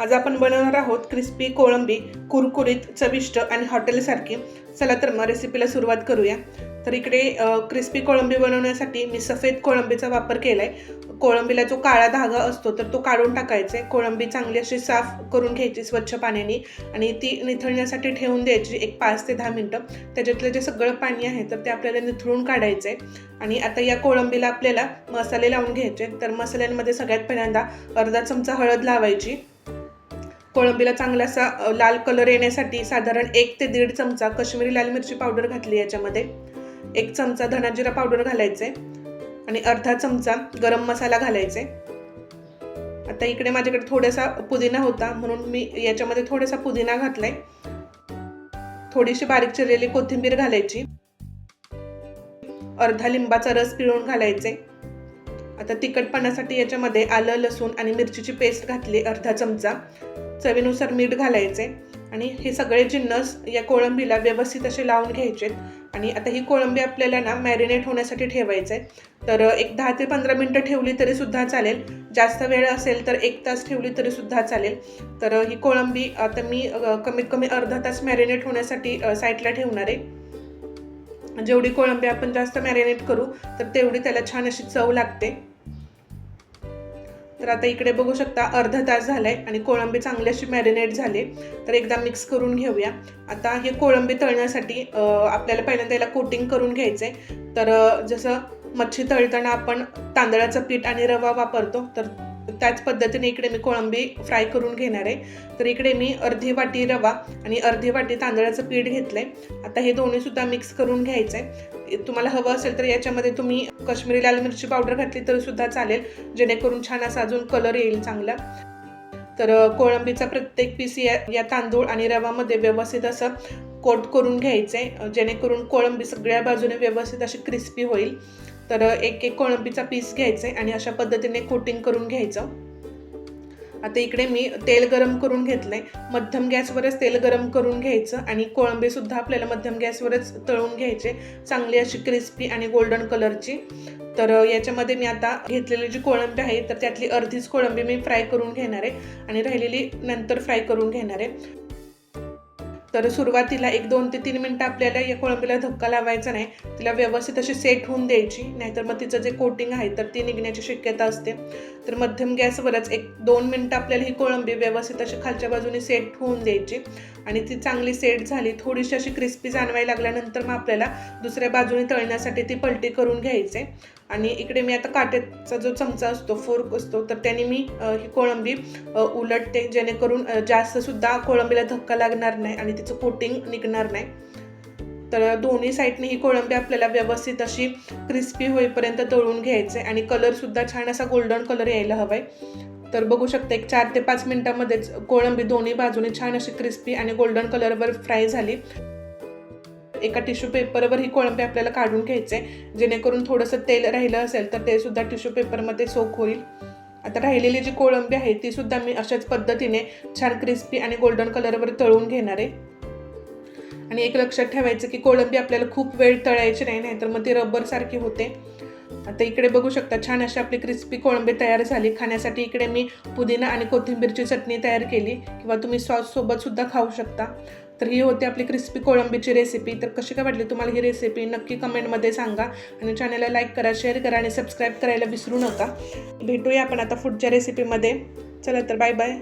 आज आपण बनवणार आहोत क्रिस्पी कोळंबी कुरकुरीत चविष्ट आणि हॉटेलसारखी चला तर मग रेसिपीला सुरुवात करूया. तर इकडे क्रिस्पी कोळंबी बनवण्यासाठी मी सफेद कोळंबीचा वापर केला आहे कोळंबीला जो काळा धागा असतो तर तो काढून टाकायचा आहे. कोळंबी चांगली अशी साफ करून घ्यायची स्वच्छ पाण्याने आणि ती निथळण्यासाठी ठेवून द्यायची एक पाच ते दहा मिनटं. त्याच्यातलं जे सगळं पाणी आहे तर ते आपल्याला निथळून काढायचं आहे. आणि आता या कोळंबीला आपल्याला मसाले लावून घ्यायचे तर मसाल्यांमध्ये सगळ्यात पहिल्यांदा अर्धा चमचा हळद लावायची. कोळंबीला चांगला असा लाल कलर येण्यासाठी साधारण एक ते दीड चमचा कश्मीरी लाल मिरची पावडर घातली याच्यामध्ये. एक चमचा धनाजिरा पावडर घालायचे आणि अर्धा चमचा गरम मसाला घालायचे. आता इकडे माझ्याकडे थोडासा पुदिना होता म्हणून मी याच्यामध्ये थोडासा पुदिना घातलाय. थोडीशी बारीक चिरलेली कोथिंबीर घालायची. अर्धा लिंबाचा रस पिळून घालायचे. आता तिखटपणासाठी याच्यामध्ये आलं लसूण आणि मिरचीची पेस्ट घातली अर्धा चमचा. चवीनुसार मीठ घालायचे आणि हे सगळे जिन्नस या कोळंबीला व्यवस्थित असे लावून घ्यायचे. आणि आता ही कोळंबी आपल्याला ना मॅरिनेट होण्यासाठी ठेवायचं आहे तर एक दहा ते पंधरा मिनटं ठेवली तरी सुद्धा चालेल. जास्त वेळ असेल तर एक तास ठेवली तरी सुद्धा चालेल. तर ही कोळंबी आता मी कमीत कमी अर्धा तास मॅरिनेट होण्यासाठी साईडला ठेवणार आहे. जेवढी कोळंबी आपण जास्त मॅरिनेट करू तर तेवढी त्याला छान अशी चव लागते. तर आता इकडे बघू शकता अर्धा तास झालाय आणि कोळंबी चांगल्याशी मॅरिनेट झाले. तर एकदा मिक्स करून घेऊया. आता हे कोळंबी तळण्यासाठी आपल्याला पहिल्यांदा याला कोटिंग करून घ्यायचे तर जसं मच्छी तळताना आपण तांदळाचं पीठ आणि रवा वापरतो तर त्याच पद्धतीने इकडे मी कोळंबी फ्राय करून घेणार आहे. तर इकडे मी अर्धी वाटी रवा आणि अर्धी वाटी तांदळाचं पीठ घेतलंय. आता हे दोन्ही सुद्धा मिक्स करून घ्यायचंय. तुम्हाला हवं असेल तर याच्यामध्ये तुम्ही काश्मीरी लाल मिरची पावडर घातली तरी सुद्धा चालेल जेणेकरून छान असा अजून कलर येईल चांगला. तर कोळंबीचा प्रत्येक पीस या या तांदूळ आणि रवामध्ये व्यवस्थित असं कोट करून घ्यायचं आहे जेणेकरून कोळंबी सगळ्या बाजूने व्यवस्थित अशी क्रिस्पी होईल. तर एक एक कोळंबीचा पीस घ्यायचा आहे आणि अशा पद्धतीने कोटिंग करून घ्यायचं. आता इकडे मी तेल गरम करून घेतलंय. मध्यम गॅसवरच तेल गरम करून घ्यायचं आणि कोळंबी सुद्धा आपल्याला मध्यम गॅसवरच तळून घ्यायचे. चांगली अशी क्रिस्पी आणि गोल्डन कलरची तर याच्यामध्ये मी आता घेतलेली जी कोळंबी आहे तर त्यातली अर्धीच कोळंबी मी फ्राय करून घेणार आहे आणि राहिलेली नंतर फ्राय करून घेणार आहे. तर सुरुवातीला एक दोन ते तीन मिनटं आपल्याला या कोळंबीला धक्का लावायचा नाही. तिला व्यवस्थित अशी सेट होऊन द्यायची. नाहीतर मग तिचं जे कोटिंग आहे तर ती निघण्याची शक्यता असते. तर मध्यम गॅसवरच एक दोन मिनटं आपल्याला ही कोळंबी व्यवस्थित अशी खालच्या बाजूने सेट होऊन द्यायची. आणि ती चांगली सेट झाली थोडीशी अशी क्रिस्पी जाणवायला लागल्यानंतर मग आपल्याला दुसऱ्या बाजूने तळण्यासाठी ती पलटी करून घ्यायचे. आणि इकडे मी आता काट्याचा जो चमचा असतो फोर्क असतो तर त्याने मी ही कोळंबी उलटते जेणेकरून जास्तसुद्धा कोळंबीला धक्का लागणार नाही आणि तिचं कोटिंग निघणार नाही. तर दोन्ही साईडने ही कोळंबी आपल्याला व्यवस्थित अशी क्रिस्पी होईपर्यंत तळून घ्यायचे आणि कलरसुद्धा छान असा गोल्डन कलर यायला हवा आहे तर बघू शकता एक चार ते पाच मिनटामध्येच कोळंबी दोन्ही बाजूने छान अशी क्रिस्पी आणि गोल्डन कलरवर फ्राय झाली. एका टिश्यू पेपरवर ही कोळंबी आपल्याला काढून घ्यायचे. जेणेकरून थोडंसं तेल राहिलं असेल तर ते सुद्धा टिश्यू पेपरमध्ये सोक होईल. आता राहिलेली जी कोळंबी आहे ती सुद्धा मी अशाच पद्धतीने छान क्रिस्पी आणि गोल्डन कलरवर तळून घेणार आहे. आणि एक लक्षात ठेवायचं की कोळंबी आपल्याला खूप वेळ तळायची नाही नाहीतर मग ती रबरसारखी होते. आता इकडे बघू शकता छान अशी आपली क्रिस्पी कोळंबी तयार झाली. खाण्यासाठी इकडे मी पुदिना आणि कोथिंबीरची चटणी तयार केली. किंवा तुम्ही सॉस सोबत सुद्धा खाऊ शकता. तर ही होती आपली क्रिस्पी कोळंबीची रेसिपी तर कशी काय वाटली तुम्हाला ही रेसिपी नक्की कमेंटमध्ये सांगा. आणि चॅनलला लाईक करा शेअर करा आणि सबस्क्राईब करायला विसरू नका. भेटूया आपण आता पुढच्या रेसिपीमध्ये चला तर बाय बाय